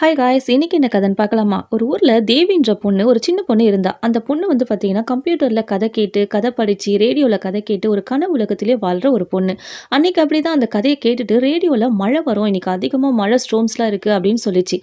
Hi guys இன்னைக்கு என்ன கதைன்னு பார்க்கலாமா? ஒரு ஊரில் தேவின்ற பொண்ணு ஒரு சின்ன பொண்ணு இருந்தா. அந்த பொண்ணு வந்து பார்த்தீங்கன்னா கம்ப்யூட்டரில் கதை கேட்டு கதை படித்து ரேடியோவில் கதை கேட்டு ஒரு கனவு உலகத்திலே வாழ்கிற ஒரு பொண்ணு. அன்னைக்கு அப்படி தான் அந்த கதையை கேட்டுட்டு ரேடியோவில் மழை வரும். இன்றைக்கி அதிகமாக மழை ஸ்ட்ரோம்ஸ்லாம் இருக்குது அப்படின்னு சொல்லிச்சு.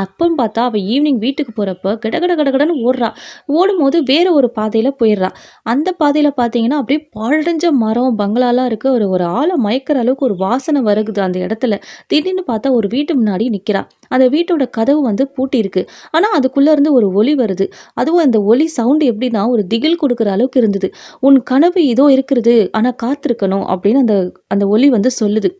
அப்போன்னு பார்த்தா அவள் ஈவினிங் வீட்டுக்கு போகிறப்ப கடகட கடகடன்னு ஓடுறா. ஓடும்போது வேறு ஒரு பாதையில் போயிடுறா. அந்த பாதையில் பார்த்தீங்கன்னா அப்படியே பாழடைஞ்ச மரம் பங்களாலாம் இருக்குது ஒரு ஒரு ஆளை மயக்கிற அளவுக்கு ஒரு வாசனை வருகுது அந்த இடத்துல. திடீர்னு பார்த்தா ஒரு வீட்டு முன்னாடி நிற்கிறா அந்த வீட்டோட கதவு வந்து பூட்டியிருக்கு. ஆனால் அதுக்குள்ளே இருந்து ஒரு ஒலி வருது. அதுவும் அந்த ஒலி சவுண்டு எப்படின்னா ஒரு திகில் கொடுக்குற அளவுக்கு இருந்தது. உன் கனவு இதோ இருக்கிறது. ஆனால் காத்திருக்கணும். அப்படின்னு அந்த அந்த ஒலி வந்து சொல்லுது.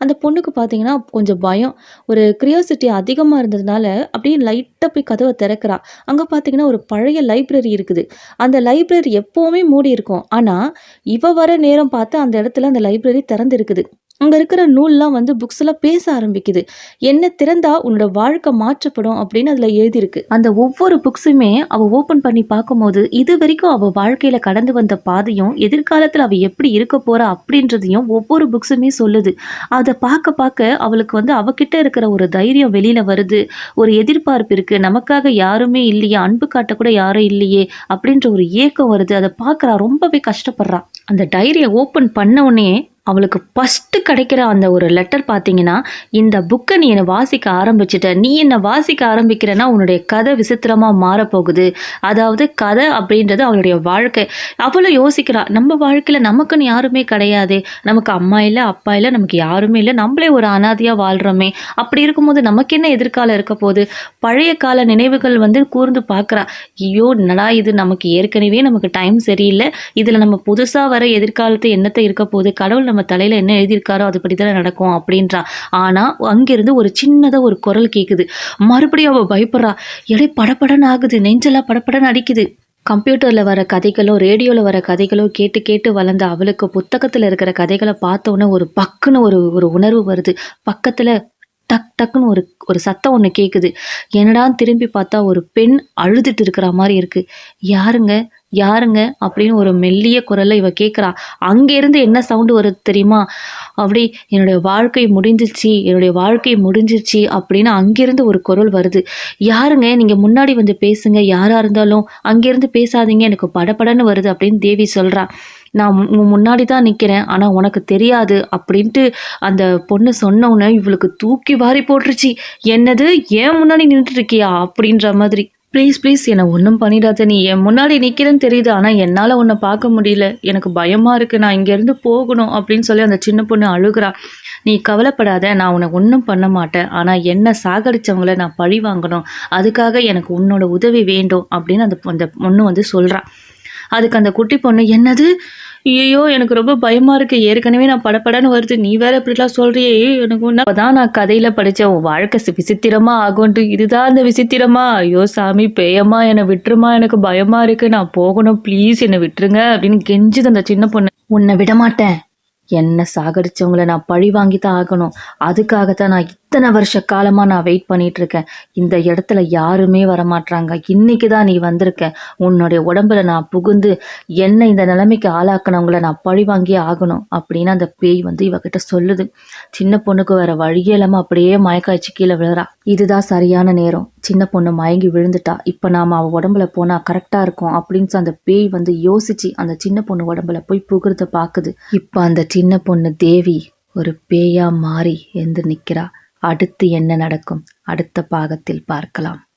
அந்த பொண்ணுக்கு பார்த்தீங்கன்னா கொஞ்சம் பயம். ஒரு கிரியாசிட்டி அதிகமாக இருந்ததுனால அப்படியே லைட்டாக போய் கதவை திறக்கிறா. அங்கே பார்த்தீங்கன்னா ஒரு பழைய லைப்ரரி இருக்குது. அந்த லைப்ரரி எப்போவுமே மூடி இருக்கும் ஆனால் இவ வர நேரம் பார்த்து அந்த இடத்துல அந்த லைப்ரரி திறந்துருக்குது. அங்கே இருக்கிற நூல்லாம் வந்து புக்ஸ்லாம் பேச ஆரம்பிக்குது. என்ன திறந்தா உன்னோட வாழ்க்கை மாற்றப்படும் அப்படின்னு அதில் எழுதியிருக்கு. அந்த ஒவ்வொரு புக்ஸுமே அவள் ஓப்பன் பண்ணி பார்க்கும்போது இது வரைக்கும் அவள் வாழ்க்கையில் கடந்து வந்த பாதையும் எதிர்காலத்தில் அவள் எப்படி இருக்க போகிறா அப்படின்றதையும் ஒவ்வொரு புக்ஸுமே சொல்லுது. அதை பார்க்க பார்க்க அவளுக்கு வந்து அவகிட்ட இருக்கிற ஒரு தைரியம் வெளியில் வருது. ஒரு எதிர்பார்ப்பு இருக்குது நமக்காக யாருமே இல்லையே. அன்பு காட்டக்கூட யாரும் இல்லையே அப்படின்ற ஒரு ஏக்கம் வருது. அதை பார்க்குறா. ரொம்பவே கஷ்டப்படுறா. அந்த டைரியை ஓப்பன் பண்ண உடனே அவளுக்கு ஃபஸ்ட்டு கிடைக்கிற அந்த ஒரு லெட்டர் பார்த்தீங்கன்னா இந்த புக்கை நீ என்னை வாசிக்க ஆரம்பிச்சிட்ட. நீ என்னை வாசிக்க ஆரம்பிக்கிறேன்னா உன்னுடைய கதை விசித்திரமாக மாறப்போகுது. அதாவது கதை அப்படின்றது அவளுடைய வாழ்க்கை. அவளும் யோசிக்கிறா நம்ம வாழ்க்கையில் நமக்குன்னு யாருமே கிடையாது. நமக்கு அம்மா இல்லை அப்பா இல்லை நமக்கு யாருமே இல்லை. நம்மளே ஒரு அனாதியாக வாழ்கிறோமே அப்படி இருக்கும்போது நமக்கு என்ன எதிர்காலம் இருக்க போகுது? பழைய கால நினைவுகள் வந்து கூர்ந்து பார்க்குறா ஐயோ என்னடா இது? நமக்கு ஏற்கனவே நமக்கு டைம் சரியில்லை. இதில் நம்ம புதுசாக வர எதிர்காலத்து என்னத்தை இருக்க போகுது. கடவுள் நம்ம நம்ம தலையில் என்ன எழுதியிருக்காரோ அதுபடி தான் நடக்கும் அப்படின்றா. ஆனால் அங்கேருந்து ஒரு சின்னதாக ஒரு குரல் கேட்குது மறுபடியும் அவள் பயப்படுறா. எடை படப்படன்னு ஆகுது. நெஞ்செல்லாம் படப்படன்னு அடிக்குது. கம்ப்யூட்டரில் வர கதைகளோ ரேடியோவில் வர கதைகளோ கேட்டு கேட்டு வளர்ந்த அவளுக்கு புத்தகத்தில் இருக்கிற கதைகளை பார்த்தோன்னே ஒரு பக்குன்னு ஒரு ஒரு உணர்வு வருது. பக்கத்தில் டக் டக்குன்னு ஒரு ஒரு சத்தம் ஒன்று கேட்குது என்னடான்னு திரும்பி பார்த்தா ஒரு பெண் அழுதுட்டு இருக்கிற மாதிரி இருக்குது யாருங்க? யாருங்க? அப்படின்னு ஒரு மெல்லிய குரலில் இவ கேட்குறா அங்கேருந்து என்ன சவுண்டு வருது தெரியுமா? அப்படி என்னுடைய வாழ்க்கை முடிஞ்சிச்சு என்னுடைய வாழ்க்கை முடிஞ்சிச்சு அப்படின்னு அங்கேருந்து ஒரு குரல் வருது. யாருங்க? நீங்கள் முன்னாடி வந்து பேசுங்க. யாராக இருந்தாலும் அங்கேருந்து பேசாதீங்க. எனக்கு படப்படன்னு வருது அப்படின்னு தேவி சொல்கிறா நான் முன்னாடி தான் நிற்கிறேன் ஆனால் உனக்கு தெரியாது அப்படின்ட்டு அந்த பொண்ணு சொன்னவுடனே இவளுக்கு தூக்கி வாரி போட்டுருச்சு. என்னது? ஏன் முன்னாடி நின்றுட்டு இருக்கியா அப்படின்ற மாதிரி. ப்ளீஸ் ப்ளீஸ் என்னை ஒன்றும் பண்ணிடாத நீ. என் முன்னாடி நிற்கிறேன்னு தெரியுது ஆனால் என்னால் உன்னை பார்க்க முடியல. எனக்கு பயமாக இருக்குது நான் இங்கேருந்து போகணும் அப்படின்னு சொல்லி அந்த சின்ன பொண்ணு அழுகிறா. நீ கவலைப்படாத நான் உன்னை ஒன்றும் பண்ண மாட்டேன். ஆனால் என்ன சாகடித்தவங்கள நான் பழி வாங்கணும். அதுக்காக எனக்கு உன்னோட உதவி வேண்டும் அப்படின்னு அந்த அந்த பொண்ணு வந்து சொல்கிறான் அதுக்கு அந்த குட்டி பொண்ணு என்னது? ஐயோ எனக்கு ரொம்ப பயமாக இருக்குது ஏற்கனவே நான் படப்படன்னு வருது. நீ வேற இப்படிலாம் சொல்கிறியே எனக்கு ஒன்று தான் நான் கதையில் படித்தேன் உன் வாழ்க்கை விசித்திரமாக ஆகும்ட்டு. இதுதான் அந்த விசித்திரமா. ஐயோ சாமி பேயம்மா என்னை விட்டுருமா? எனக்கு பயமாக இருக்குது நான் போகணும். ப்ளீஸ் என்னை விட்டுருங்க. அப்படின்னு கெஞ்சுது அந்த சின்ன பொண்ணு. உன்னை விட மாட்டேன் என்னை சாகடிச்சவங்கள நான் பழி வாங்கி தான் ஆகணும். அதுக்காகத்தான் நான் இத்தனை வருஷ காலமாக நான் வெயிட் பண்ணிட்டு இருக்கேன் இந்த இடத்துல யாருமே வரமாட்றாங்க. இன்னைக்கு தான் நீ வந்திருக்க. உன்னுடைய உடம்புல நான் புகுந்து என்ன இந்த நிலைமைக்கு ஆளாக்கினவங்கள நான் பழி வாங்கியே ஆகணும் அப்படின்னு அந்த பேய் வந்து இவகிட்ட சொல்லுது. சின்ன பொண்ணுக்கு வேற வழியே இல்லாமல் அப்படியே மயக்காய்ச்சி கீழே விழுறா. இதுதான் சரியான நேரம். சின்ன பொண்ணு மயங்கி விழுந்துட்டா. இப்போ நாம் அவள் உடம்புல போனால் கரெக்டாக இருக்கும் அப்படின்னு அந்த பேய் வந்து யோசிச்சு அந்த சின்ன பொண்ணு உடம்புல போய் புகுறத பார்க்குது இப்போ அந்த சின்ன பொண்ணு தேவி ஒரு பேயா மாறி எழுந்து நிற்கிறா அடுத்து என்ன நடக்கும்? அடுத்த பாகத்தில் பார்க்கலாம்.